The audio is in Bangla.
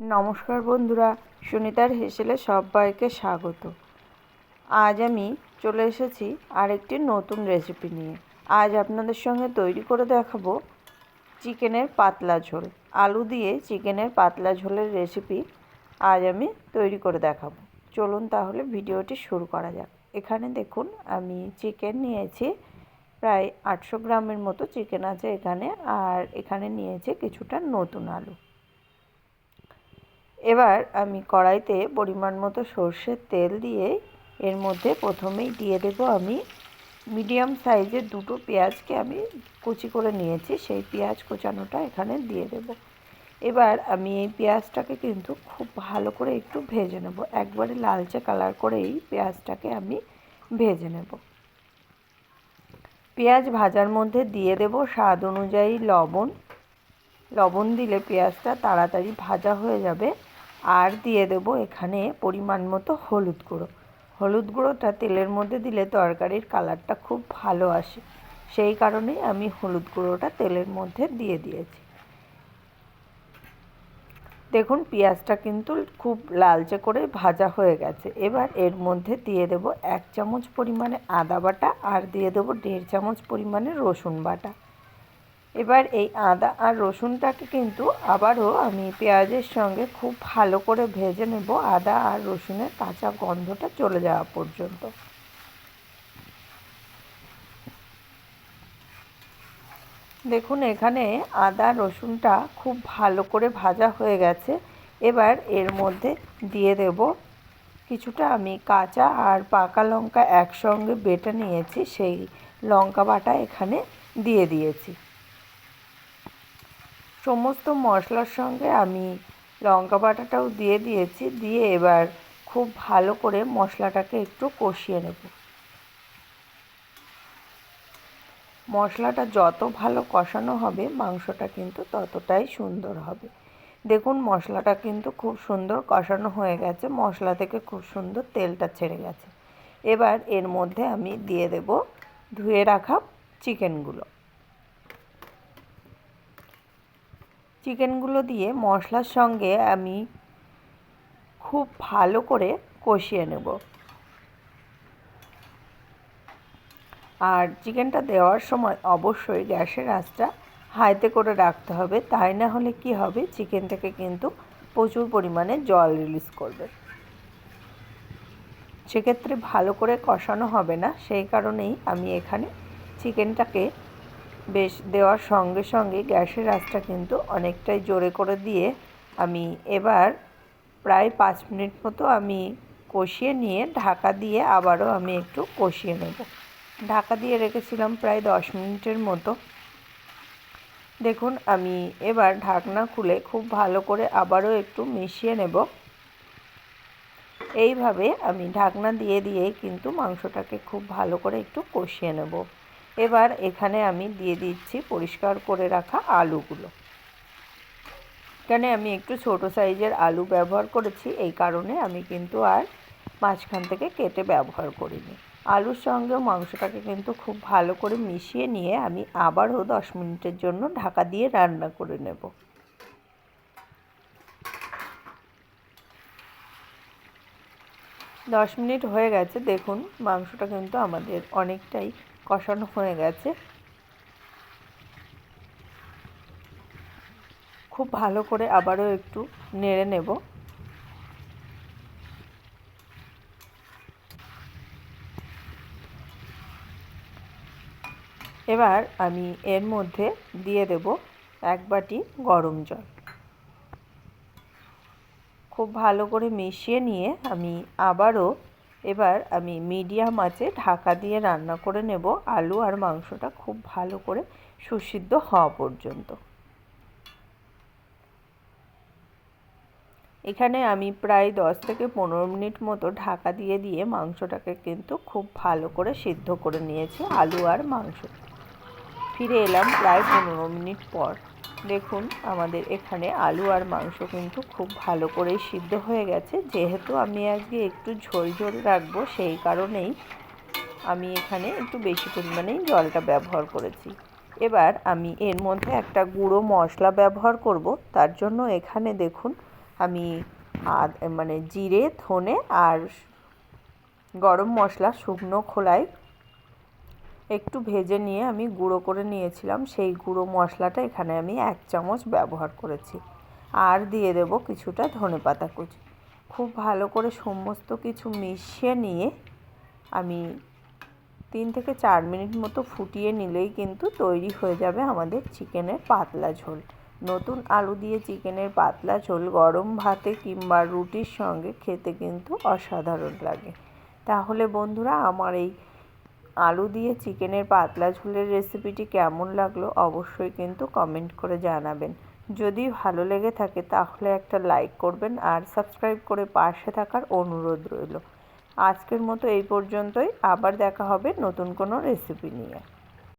নমস্কার বন্ধুরা, সুনিতার হেসেলে সবাইকে স্বাগত। আজ আমি চলে এসেছি আরেকটি নতুন রেসিপি নিয়ে। আজ আপনাদের সঙ্গে তৈরি করে দেখাবো চিকেনের পাতলা ঝোল। আলু দিয়ে চিকেনের পাতলা ঝোলের রেসিপি আজ আমি তৈরি করে দেখাবো। চলুন তাহলে ভিডিওটি শুরু করা যাক। এখানে দেখুন, আমি চিকেন নিয়েছি প্রায় আটশো গ্রামের মতো চিকেন আছে এখানে, আর এখানে নিয়েছে কিছুটা নতুন আলু। এবার আমি কড়াইতে পরিমাণ মতো সর্ষের তেল দিয়ে এর মধ্যে প্রথমেই দিয়ে দেব আমি মিডিয়াম সাইজের দুটো পেঁয়াজকে আমি কুচি করে নিয়েছি, সেই পেঁয়াজ কোচানোটা এখানে দিয়ে দেব। এবার আমি এই পেঁয়াজটাকে কিন্তু খুব ভালো করে একটু ভেজে নেব। একবারে লালচে কালার করেই পেঁয়াজটাকে আমি ভেজে নেব। পেঁয়াজ ভাজার মধ্যে দিয়ে দেব স্বাদ অনুযায়ী লবণ। লবণ দিলে পেঁয়াজটা তাড়াতাড়ি ভাজা হয়ে যাবে। আর দিয়ে দেব এখানে পরিমাণ মতো হলুদ গুঁড়ো। হলুদ গুঁড়োটা তেলের মধ্যে দিলে তরকারির কালারটা খুব ভালো আসে। সেই কারণেই আমি হলুদ গুঁড়োটা তেলের মধ্যে দিয়ে দিয়েছি। দেখুন, পেঁয়াজটা কিন্তু খুব লালচে করে ভাজা হয়ে গেছে। এবার এর মধ্যে দিয়ে দেব এক চামচ পরিমাণে আদা বাটা আর দিয়ে দেবো দেড় চামচ পরিমাণে রসুন বাটা। এবার এই আদা আর রসুনটাকে কিন্তু আবারও আমি পেঁয়াজের সঙ্গে খুব ভালো করে ভেজে নেব। আদা আর রসুনের কাঁচা গন্ধটা চলে যাওয়া পর্যন্ত। দেখুন, এখানে আদা, রসুনটা খুব ভালো করে ভাজা হয়ে গেছে। এবার এর মধ্যে দিয়ে দেব কিছুটা আমি কাঁচা আর পাকা লঙ্কা একসঙ্গে বেটে নিয়েছি। সেই লঙ্কা বাটা এখানে দিয়ে দিয়েছি। সমস্ত মশলার সঙ্গে আমি লঙ্কা বাটাটাও দিয়ে দিয়েছি, দিয়ে এবার খুব ভালো করে মশলাটাকে একটু কষিয়ে নেব। মশলাটা যত ভালো কষানো হবে, মাংসটা কিন্তু ততটাই সুন্দর হবে। দেখুন, মশলাটা কিন্তু খুব সুন্দর কষানো হয়ে গেছে, মশলা থেকে খুব সুন্দর তেলটা ছেড়ে গেছে। এবার এর মধ্যে আমি দিয়ে দেব ধুয়ে রাখা চিকেনগুলো। চিকেনগুলো দিয়ে মশলার সঙ্গে আমি খুব ভালো করে কষিয়ে নেব। আর চিকেনটা দেওয়ার সময় অবশ্যই গ্যাসের আঁচটা হাইতে করে রাখতে হবে, তাই না হলে কি হবে, চিকেন থেকে কিন্তু প্রচুর পরিমাণে জল রিলিজ করবে। সেক্ষেত্রে ভালো করে কষানো হবে না, সেই কারণেই আমি এখানে চিকেনটাকে বেশ, দেওয়ার সঙ্গে সঙ্গে গ্যাসের আঁচটা কিন্তু অনেকটাই জোরে করে দিয়ে আমি এবার প্রায় পাঁচ মিনিট মতো আমি কষিয়ে নিয়ে ঢাকা দিয়ে আবারও আমি একটু কষিয়ে নেব। ঢাকা দিয়ে রেখেছিলাম প্রায় দশ মিনিটের মতো। দেখুন, আমি এবার ঢাকনা খুলে খুব ভালো করে আবারও একটু মিশিয়ে নেব। এইভাবে আমি ঢাকনা দিয়ে দিয়ে কিন্তু মাংসটাকে খুব ভালো করে একটু কষিয়ে নেব। এবার এখানে আমি দিয়ে দিচ্ছি পরিষ্কার করে রাখা আলুগুলো। এখানে আমি একটু ছোট সাইজের আলু ব্যবহার করেছি, এই কারণে আমি কিন্তু আর মাঝখান থেকে কেটে ব্যবহার করিনি। আলুর সঙ্গেও মাংসটাকে কিন্তু খুব ভালো করে মিশিয়ে নিয়ে আমি আবারও দশ মিনিটের জন্য ঢাকা দিয়ে রান্না করে নেব। দশ মিনিট হয়ে গেছে, দেখুন মাংসটা কিন্তু আমাদের অনেকটাই কষানো হয়ে গেছে। খুব ভালো করে আবারও একটু নেড়ে নেব। এবার আমি এর মধ্যে দিয়ে দেব এক বাটি গরম জল। খুব ভালো করে মিশিয়ে নিয়ে আমি আবারও এবার আমি মিডিয়াম আঁচে ঢাকা দিয়ে রান্না করে নেব আলু আর মাংসটা খুব ভালো করে সুসিদ্ধ হওয়া পর্যন্ত। এখানে আমি প্রায় দশ থেকে পনেরো মিনিট মতো ঢাকা দিয়ে দিয়ে মাংসটাকে কিন্তু খুব ভালো করে সিদ্ধ করে নিয়েছি আলু আর মাংস। ফিরে এলাম প্রায় পনেরো মিনিট পর। দেখুন, আমাদের এখানে আলু আর মাংস কিন্তু খুব ভালো করেই সিদ্ধ হয়ে গেছে। যেহেতু আমি আজকে একটু ঝোল ঝোল রাখব, সেই কারণেই আমি এখানে একটু বেশি পরিমাণেই জলটা ব্যবহার করেছি। এবার আমি এর মধ্যে একটা গুঁড়ো মশলা ব্যবহার করব। তার জন্য এখানে দেখুন, আমি মানে জিরে, ধনে আর গরম মশলা শুকনো খোলায় একটু ভেজে নিয়ে আমি গুঁড়ো করে নিয়েছিলাম। সেই গুঁড়ো মশলাটা এখানে আমি এক চামচ ব্যবহার করেছি। আর দিয়ে দেব কিছুটা ধনে পাতা কুচি। খুব ভালো করে সমস্ত কিছু মিশিয়ে নিয়ে আমি তিন থেকে চার মিনিট মতো ফুটিয়ে নিলেই কিন্তু তৈরি হয়ে যাবে আমাদের চিকেনের পাতলা ঝোল। নতুন আলু দিয়ে চিকেনের পাতলা ঝোল গরম ভাতে কিংবা রুটির সঙ্গে খেতে কিন্তু অসাধারণ লাগে। তাহলে বন্ধুরা, আমার এই আলু দিয়ে চিকেনের পাতলা ঝোলের রেসিপিটি কেমন লাগল অবশ্যই কিন্তু কমেন্ট করে জানাবেন। যদি ভালো লেগে থাকে তাহলে একটা লাইক করবেন আর সাবস্ক্রাইব করে পাশে থাকার অনুরোধ রইল। আজকের মতো এই পর্যন্তই। আবার দেখা হবে নতুন কোনো রেসিপি নিয়ে।